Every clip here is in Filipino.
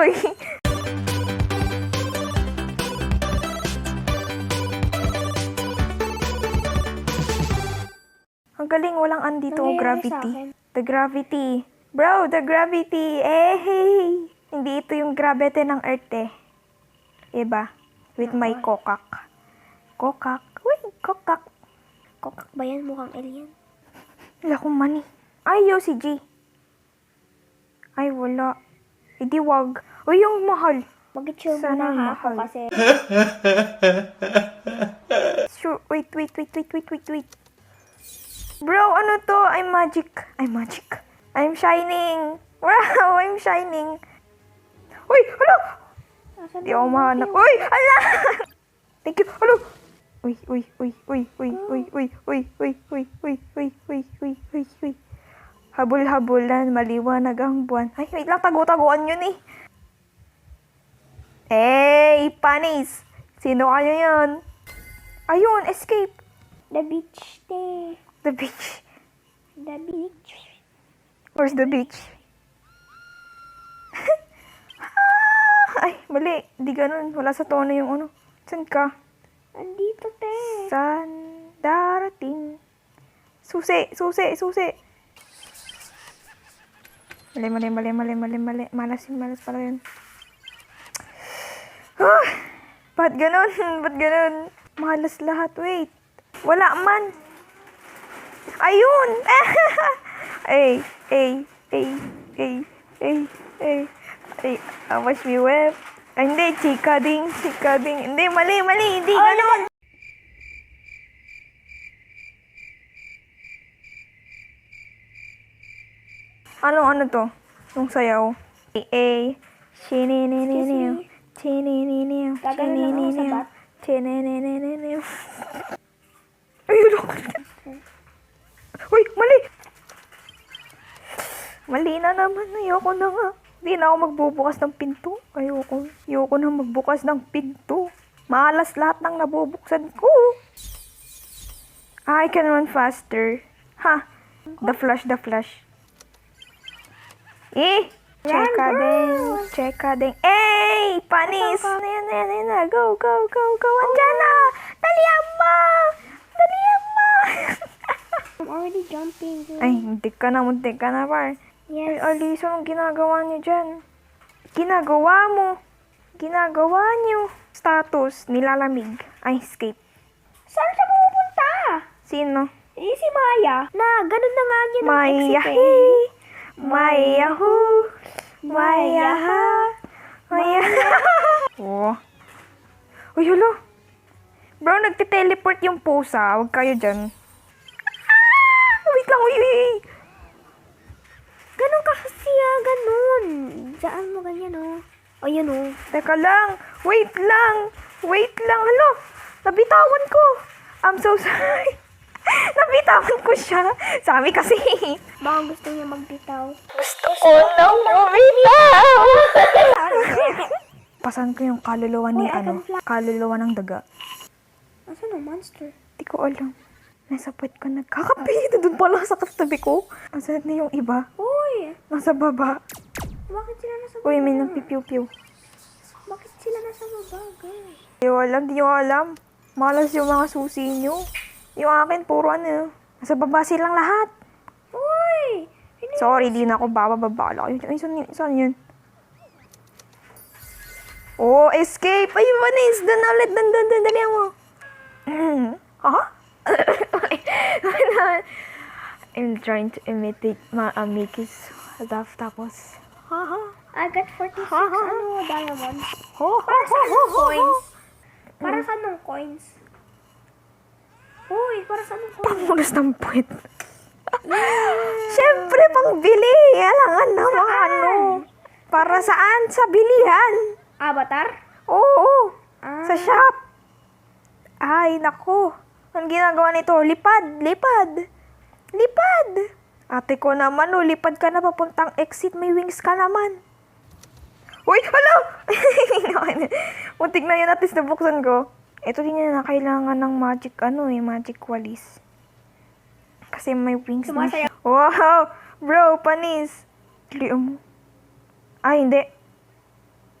Uy! Ang galing, walang andito oh, gravity. The gravity. Bro, the gravity. Eh, hey. Hindi ito yung gravity ng Earth eh. Iba. With my kokak. Kokak. Uy, kokak. Kokak ba yan? Mukhang alien. Wala akong money. Ay, yo, si G. Ay, wala. Hindi wag. Uy, yung mahal. Mag-chill muna ha ako mahal. kasi Sure. Wait, wait, wait, wait, wait, wait, wait. Bro, ano to? I'm magic. I'm magic. I'm shining. Wow, I'm shining. Uy, ano? Asan Di ako mahanap. Uy, ala! Thank you. Ano? Uy, uy, uy, uy, uy, uy, uy, uy, uy, uy, uy, uy, uy, uy, uy, uy. Habol-habolan, maliwanag ang buwan. Ay, wait lang, tago-taguan yun eh. Hey, panis! Sino kayo yun? Ayun, escape. The beach day. The beach. The beach. Where's the beach? Ay, mali. Di ganun. Wala sa tono yung ano. Saan ka? Andito, te. San darating? Susi, susi, susi. Mali, mali, mali, mali, mali, mali. Malas yun, malas pala yun. Ah, ba't ganun? Ba't ganun? Malas lahat. Wait. Wala man. Ayun! ay, ay, ay, ay, ay, ay, ay, awas mi web. Ay, hindi, chika ding, chika ding. Hindi, mali, mali, hindi, ganun. Anong ano to? Yung sayaw. A, A, sa chininininim, bat. chininininim. Ayun ako. Uy, mali! Mali na naman. Ayoko na nga. Hindi na ako magbubukas ng pinto. Ayoko. Ayoko na magbukas ng pinto. Malas lahat ng nabubuksan ko. I can run faster. Ha? The flash, the flash. Eh! Cheka Run, ding, girl! cheka ding. Eh! Panis! Ayan, ayan, ayan na. Go, go, go, go. Andyan na! Dalihan mo! Dalihan mo! I'm already jumping. Ay, hindi ka na, muntik ka na, par. Ay, Yes. Aliso, anong ginagawa niyo dyan? Ginagawa mo. Ginagawa niyo. Status, nilalamig. Ay, escape. Saan siya pupunta? Sino? Eh, si Maya. Na, ganun na nga yun. ang Maya, exit eh. Maya, hu. Maya, ha. Maya, Oh. Uy, hulo. Bro, nagte-teleport yung pusa. Huwag kayo dyan. Ah! Wait lang, uy, uy, uy. Ganun ka kasi ah, ganun. Diyan mo ganyan oh. O oh. Teka lang. Wait lang. Wait lang. Halo. Nabitawan ko. I'm so sorry. Nabitawan ko siya. Sabi kasi. Baka gusto niya magbitaw. Gusto ko nang bumitaw. Pasan ko yung kaluluwa ni Uy, ano. Kaluluwa ng daga. Asan ang monster? Di ko alam. Nasa puwet ko nagkakapito. Doon pala sa katabi ko. Nasaan na yung iba? Uy! Nasa baba. Bakit sila nasa baba? Uy, may nagpipiw-piw. Bakit sila nasa baba, girl? Di ko alam, di ko alam. Malas yung mga susi nyo. Yung akin, puro ano, nasa baba silang lahat. Uy! Sorry, di na ako bababa. Ay, saan, saan yun? Oh, escape! Ay, man, it's done ulit. Dan, dan, dan, dali mo. Aha? I'm trying to imitate my amicus. Laugh tapos. Haha. I got 46 ano, diamonds. Para sa anong coins? Para sa anong coins? Uy, para saan ng coins? Pangunas ng puwet. Siyempre, pangbili. Alangan na mga ano. Para saan? Sa bilihan. Avatar? Oo. Ah. Sa shop. Ay, nako. Ang ginagawa nito? Lipad, lipad. Lipad. Ate ko naman, oh, lipad ka na papuntang exit. May wings ka naman. Uy, hala! Muntik na yun, at least nabuksan ko. Ito din na kailangan ng magic, ano eh, magic walis. Kasi may wings na siya. Wow! Bro, panis. Liam mo. Ay, hindi.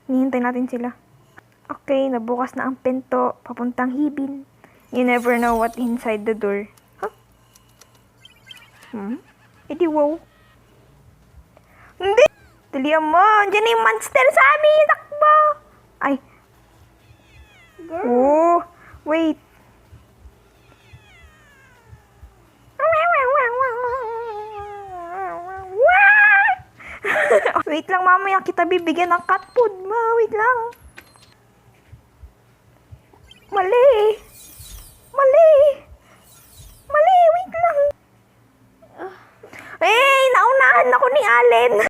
Hinihintay natin sila. Okay, nabukas na ang pinto. Papuntang hibin. You never know what inside the door. Huh? Hmm? Edi wow. Hindi! Tulian mo! Diyan na yung monster sa amin! Takbo! Ay. Girl. Oh! Wait. Wait lang, mamaya kita bibigyan ng cat food. Ma, wait lang.